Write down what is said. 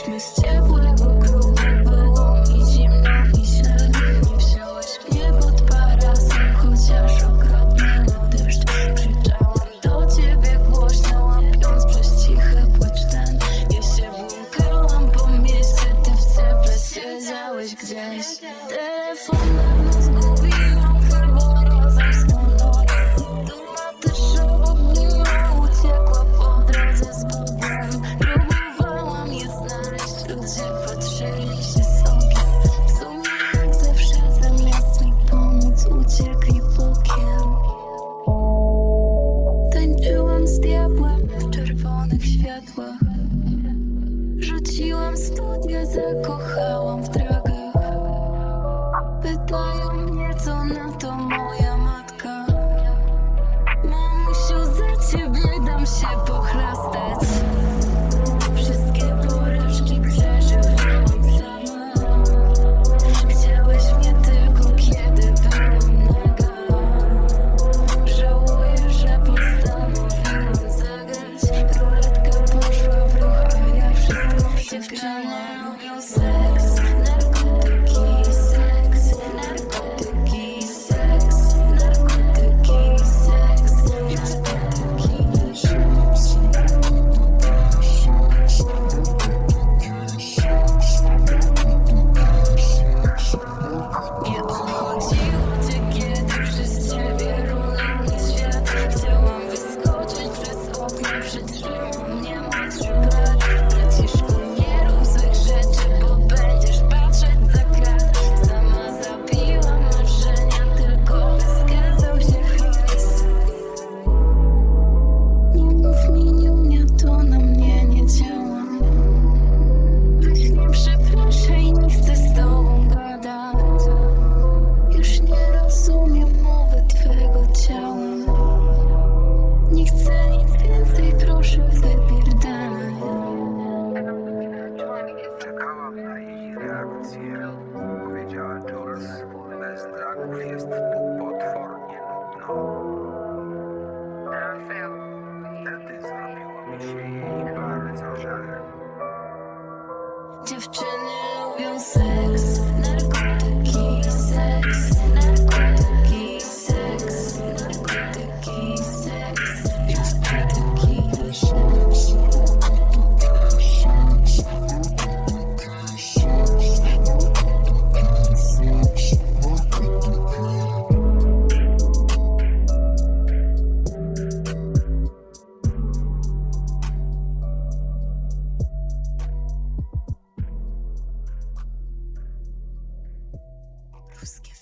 Christmas zgasłych światłach Rzuciłam studia, zakochałam w trawach Dziewczyny lubią seks. Búsqueda.